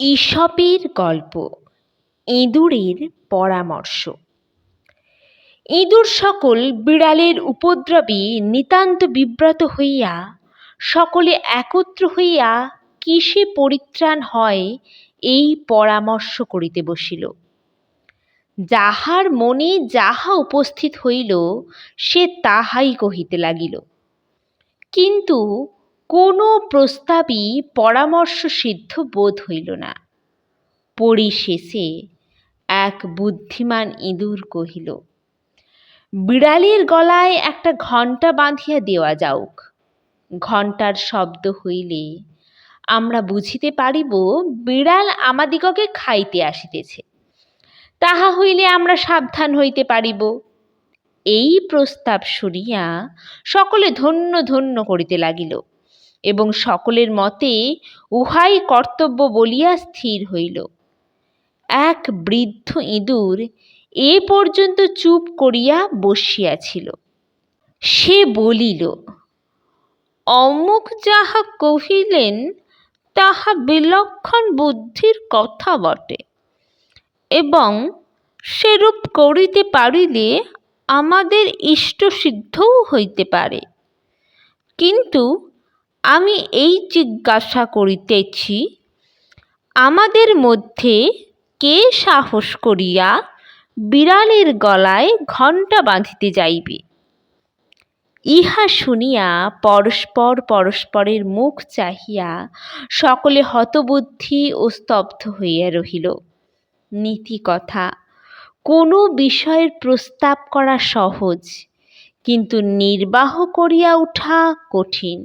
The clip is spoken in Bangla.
ঈশপের গল্প, ইঁদুরের পরামর্শ। ইঁদুর সকল বিড়ালের উপদ্রবে নিতান্ত বিব্রত হইয়া, সকলে একত্র হইয়া কিসে পরিত্রাণ হয় এই পরামর্শ করিতে বসিল। যাহার মনে যাহা উপস্থিত হইল, সে তাহাই কহিতে লাগিল। কিন্তু কোনো প্রস্তাবই পরামর্শ সিদ্ধ বোধ হইল না। পরিশেষে এক বুদ্ধিমান ইঁদুর কহিল, বিড়ালের গলায় একটা ঘণ্টা বাঁধিয়া দেওয়া যাওক ঘণ্টার শব্দ হইলে আমরা বুঝিতে পারিব, বিড়াল আমাদিগকে খাইতে আসিতেছে। তাহা হইলে আমরা সাবধান হইতে পারিব এই প্রস্তাব শুনিয়া সকলে ধন্য ধন্য করিতে লাগিল। এবং সকলের মতে উহাই কর্তব্য বলিয়া স্থির হইল। এক বৃদ্ধ ইঁদুর এ পর্যন্ত চুপ করিয়া বসিয়াছিল। সে বলিল, অমুক যাহা কহিলেন, তাহা বিলক্ষণ বুদ্ধির কথা বটে। এবং সেরূপ করিতে পারিলে আমাদের ইষ্টসিদ্ধও হইতে পারে। কিন্তু আমি এই জিজ্ঞাসা করিতেছি, আমাদের মধ্যে কে সাহস করিয়া বিড়ালের গলায় ঘণ্টা বাঁধিতে যাইবে? ইহা শুনিয়া পরস্পর পরস্পরের মুখ চাহিয়া সকলে হতবুদ্ধি ও স্তব্ধ হইয়া রহিল। নীতি কথা কোনো বিষয়ের প্রস্তাব করা সহজ, কিন্তু নির্বাহ করিয়া ওঠা কঠিন।